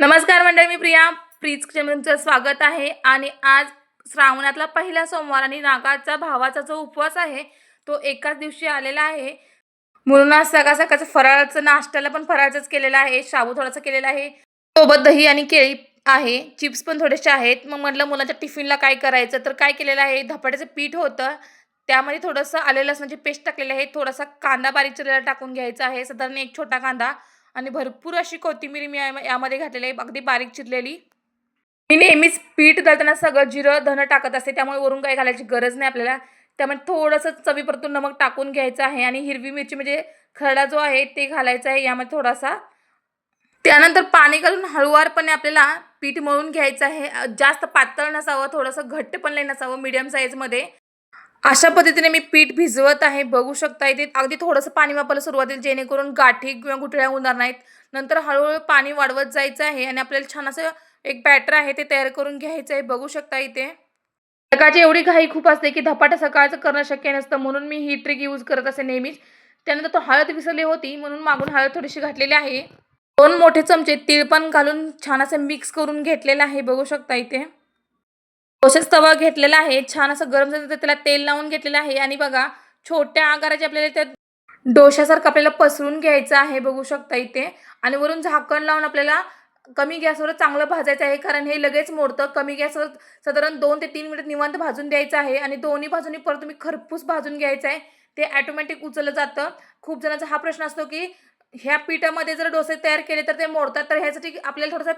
नमस्कार मंडळी मी प्रिया. प्रीज किचनमध्ये तुमचं स्वागत आहे. आणि आज श्रावणातला पहिला सोमवार आणि नागाचा भावाचा जो उपवास आहे तो एकाच दिवशी आलेला आहे. म्हणून आज सकाळ सकाळचं फराळाचं नाश्त्याला पण फराळचंच केलेलं आहे. शाबू थोडासा केलेला आहे. सोबत दही आणि केळी आहे. चिप्स पण थोडेसे आहेत. मग म्हटलं मुलांच्या टिफिनला काय करायचं? तर काय केलेलं आहे? धपाट्याचं पीठ होतं. त्यामध्ये थोडंसं आले लसणाची पेस्ट टाकलेली आहे थोडासा कांदा बारीक चिरलेला टाकून घ्यायचा आहे. साधारण एक छोटा कांदा. आणि भरपूर अशी कोथिंबीर मी यामध्ये घातलेली आहे. अगदी बारीक चिरलेली. मी नेहमीच पीठ दळताना सगळं जिरं धनं टाकत असते. त्यामुळे वरून काही घालायची गरज नाही आपल्याला. त्यामुळे थोडंसं चवीपरतून नमक टाकून घ्यायचं आहे. आणि हिरवी मिरची म्हणजे खरडा जो आहे ते घालायचा आहे. यामध्ये थोडासा त्यानंतर पाणी घालून हळूवारपणे आपल्याला पीठ मळून घ्यायचं आहे. जास्त पातळ नसावं थोडंसं घट्ट पण नाही नसावं मीडियम साईजमध्ये अशा पद्धतीने मी पीठ भिजवत आहे बघू शकता इथे. अगदी थोडंसं पाणी वापरलं सुरुवातीला जेणेकरून गाठी किंवा गुठळ्या होणार नाहीत. नंतर हळूहळू पाणी वाढवत जायचं आहे आणि आपल्याला छान असं एक बॅटर आहे ते तयार करून घ्यायचं आहे. बघू शकता इथे. सकाळची एवढी घाई खूप असते की धपाटा सकाळचं करणं शक्य नसतं म्हणून मी ही ट्रिक यूज करत असे नेहमीच. त्यानंतर तो हळद विसरली होती म्हणून मागून हळद थोडीशी घातलेली आहे. दोन मोठे चमचे तीळ पण घालून छान असं मिक्स करून घेतलेलं आहे. बघू शकता इथे. तसेच तवा घेतलेला आहे. छान असं गरम झालं तर त्याला तेल लावून घेतलेलं आहे. आणि बघा छोट्या आकाराचे आपल्याला त्या डोशासारखं आपल्याला पसरून घ्यायचं आहे. बघू शकता इथे. आणि वरून झाकण लावून आपल्याला कमी गॅसवर चांगलं भाजायचं आहे. कारण हे लगेच मोडतं. कमी गॅसवर साधारण दोन ते तीन मिनिट निवांत भाजून द्यायचं आहे. आणि दोन्ही बाजूनी परत तुम्ही खरपूस भाजून घ्यायचं आहे. ते ॲटोमॅटिक उचललं जातं. खूप जणांचा हा प्रश्न असतो की ह्या पिठामध्ये जर डोसे तयार केले तर ते मोडतात. तर ह्यासाठी आपल्याला थोडंसं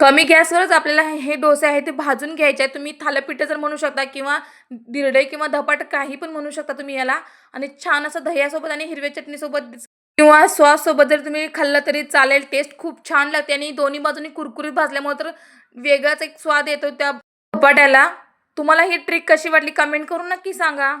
कमी गॅसवरच आपल्याला हे- डोसे आहे ते भाजून घ्यायचे आहेत. तुम्ही थालपीठ जर म्हणू शकता किंवा दिरडे किंवा धपाट काही पण म्हणू शकता तुम्ही याला. आणि छान असं दह्यासोबत आणि हिरव्या चटणीसोबत किंवा सॉससोबत जर तुम्ही खाल्लं तरी चालेल. टेस्ट खूप छान लागते आणि दोन्ही बाजूनी कुरकुरीत भाजल्यामुळे तर वेगळाच एक स्वाद येतो त्या धपाट्याला. तुम्हाला ही ट्रिक कशी वाटली कमेंट करून नक्की सांगा.